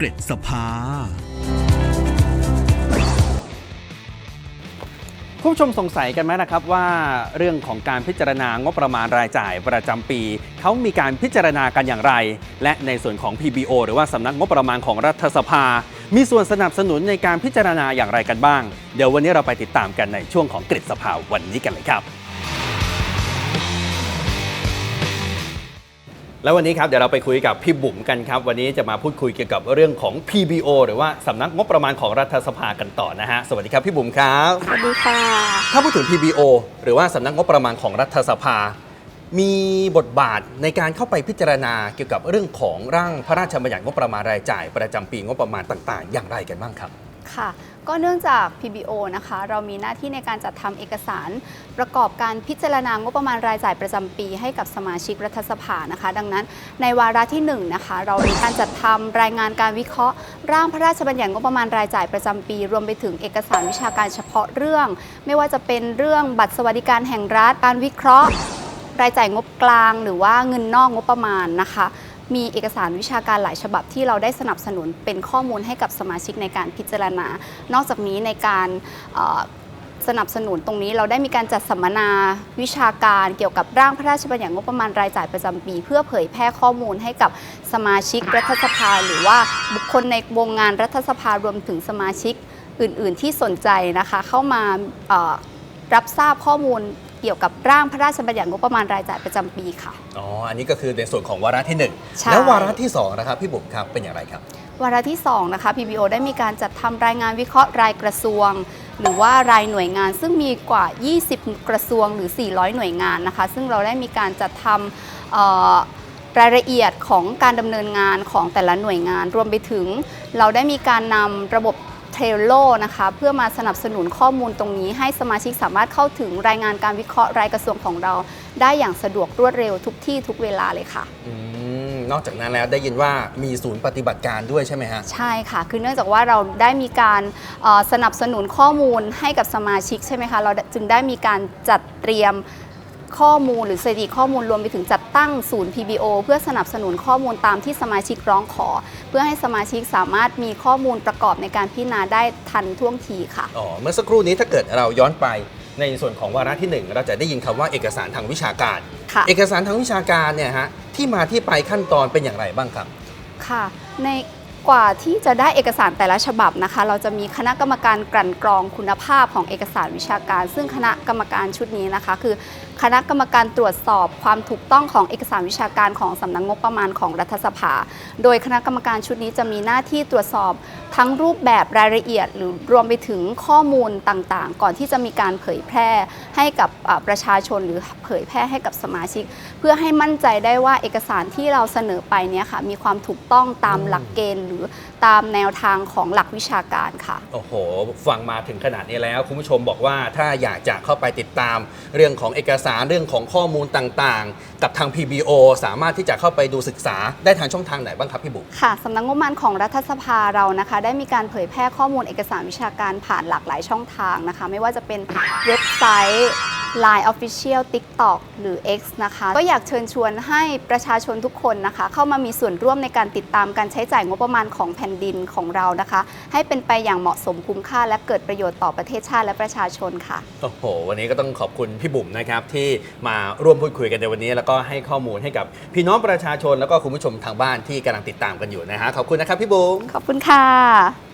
เกร็ดสภา คุณผู้ชมสงสัยกันไหมนะครับว่าเรื่องของการพิจารณางบประมาณรายจ่ายประจำปี เขามีการพิจารณากันอย่างไร และในส่วนของ PBO หรือว่าสำนักงบประมาณของรัฐสภา มีส่วนสนับสนุนในการพิจารณาอย่างไรกันบ้าง เดี๋ยววันนี้เราไปติดตามกันในช่วงของกริดสภาวันนี้กันเลยครับ แล้ววันนี้ครับเดี๋ยวเราไปคุยกับพี่บุ๋มกันครับ วันนี้จะมาพูดคุยเกี่ยวกับเรื่องของ PBO หรือว่าสำนักงบประมาณของรัฐสภากันต่อนะฮะสวัสดีครับพี่บุ๋มครับสวัสดีค่ะถ้าพูดถึง PBO หรือว่าสำนักงบประมาณของรัฐสภา มีบทบาทในการเข้าไปพิจารณาเกี่ยวกับเรื่องของร่างพระราชบัญญัติงบประมาณรายจ่าย ประจำปีงบประมาณต่าง ๆ อย่างไรกันบ้างครับ ค่ะก็เนื่องจาก PBO นะคะ เรามีหน้าที่ในการจัดทำเอกสาร ประกอบการพิจารณางบประมาณรายจ่ายประจำปี ให้กับสมาชิกรัฐสภานะคะ ดังนั้นในวาระที่1นงนะคะเรามีการจัดทำรายงานการวิเคราะห์ ร่างพระราชบัญญัติงบประมาณรายจ่ายประจำปี รวมไปถึงเอกสารวิชาการเฉพาะเรื่อง ไม่ว่าจะเป็นเรื่องบัตรสวัสดิการแห่งรัฐการวิเคราะห์ รายจ่ายงบกลาง หรือว่าเงินนอกงบประมาณนะคะ มีเอกสารวิชาการหลายฉบับที่เราได้สนับสนุนเป็นข้อมูลให้กับสมาชิกในการพิจารณา นอกจากนี้ในการสนับสนุนตรงนี้เราได้มีการจัดสัมมนาวิชาการเกี่ยวกับร่างพระราชบัญญัติงบประมาณรายจ่ายประจำปี เพื่อเผยแพร่ข้อมูลให้กับสมาชิกรัฐสภา หรือว่าบุคคลในวงงานรัฐสภารวมถึงสมาชิกอื่น ๆ ที่สนใจนะคะ เข้ามารับทราบข้อมูล เกี่ยวกับร่างพระราชบัญญัติงบประมาณรายจ่ายประจำปีค่ะ อ๋อ อันนี้ก็คือในส่วนของวาระที่ ใช่ 1 แล้ววาระที่2นะครับพี่บุ๋มครับเป็นอย่างไรครับ วาระที่ 2 นะคะ PBO ได้มีการจัดทำรายงานวิเคราะห์รายกระทรวง หรือว่ารายหน่วยงาน ซึ่งมีกว่า 20 กระทรวงหรือ 400 หน่วยงานนะคะ ซึ่งเราได้มีการจัดทำเอ่อรายละเอียดของการดำเนินงานของแต่ละหน่วยงาน รวมไปถึง เราได้มีการนำระบบ เทรลโลนะคะเพื่อมาสนับสนุนข้อมูลตรงนี้ให้สมาชิกสามารถเข้าถึงรายงานการวิเคราะห์รายกระทรวงของเรา ได้อย่างสะดวกรวดเร็วทุกที่ทุกเวลาเลยค่ะ อืมนอกจากนั้นแล้วได้ยินว่ามีศูนย์ปฏิบัติการด้วยใช่ไหมฮะ ใช่ค่ะ คือเนื่องจากว่าเราได้มีการเอ่อสนับสนุนข้อมูลให้กับสมาชิกใช่ไหมคะ เราจึงได้มีการจัดเตรียม ข้อมูลหรือสถิติข้อมูลรวมไปถึงจัดตั้งศูนย์ PBO เพื่อสนับสนุนข้อมูลตามที่สมาชิกร้องขอ เพื่อให้สมาชิกสามารถมีข้อมูลประกอบในการพิจารณาได้ทันท่วงทีค่ะ อ๋อเมื่อสักครู่นี้ถ้าเกิดเราย้อนไปในส่วนของวาระที่ 1 เราจะได้ยินคำว่าเอกสารทางวิชาการ ค่ะ เอกสารทางวิชาการเนี่ยฮะที่มาที่ไปขั้นตอนเป็นอย่างไรบ้างครับ ค่ะ ใน กว่าที่จะได้เอกสารแต่ละฉบับนะคะ เราจะมีคณะกรรมการกลั่นกรองคุณภาพของเอกสารวิชาการ ซึ่งคณะกรรมการชุดนี้นะคะ คือ คณะกรรมการตรวจสอบความถูกต้องของเอกสารวิชาการของสำนักงบประมาณของรัฐสภา โดยคณะกรรมการชุดนี้จะมีหน้าที่ตรวจสอบ ทั้งรูปแบบรายละเอียด หรือรวมไปถึงข้อมูลต่างๆ ก่อนที่จะมีการเผยแพร่ให้กับอ่าประชาชนหรือเผยแพร่ให้กับสมาชิก เพื่อให้มั่นใจได้ว่าเอกสารที่เราเสนอไปเนี่ยค่ะมีความถูกต้องตามหลักเกณฑ์ หรือตามแนวทางของหลักวิชาการค่ะ โอ้โห ฟังมาถึงขนาดนี้แล้ว คุณผู้ชมบอกว่าถ้าอยากจะเข้าไปติดตามเรื่องของเอกสารเรื่องของข้อมูลต่างๆ กับทาง PBO สามารถที่จะเข้าไปดูศึกษาได้ทางช่องทางไหนบ้างครับพี่บุ๋มค่ะสำนักงบประมาณของรัฐสภาเรานะคะได้มีการเผยแพร่ข้อมูลเอกสารวิชาการผ่านหลากหลายช่องทางนะคะ ไม่ว่าจะเป็นเว็บไซต์ Line Official TikTok หรือ X นะคะ ก็อยากเชิญชวนให้ประชาชนทุกคนนะคะ เข้ามามีส่วนร่วมในการติดตามการใช้จ่ายงบประมาณของแผ่นดินของเรานะคะ ให้เป็นไปอย่างเหมาะสมคุ้มค่า และเกิดประโยชน์ต่อประเทศชาติและประชาชนค่ะ โอ้โห วันนี้ก็ต้องขอบคุณพี่บุ๋มนะครับ ที่มาร่วมพูดคุยกันในวันนี้ แล้วก็ให้ข้อมูลให้กับพี่น้องประชาชนแล้วก็คุณผู้ชมทางบ้านที่กำลังติดตามกันอยู่นะฮะขอบคุณนะครับพี่บุ๋มขอบคุณค่ะ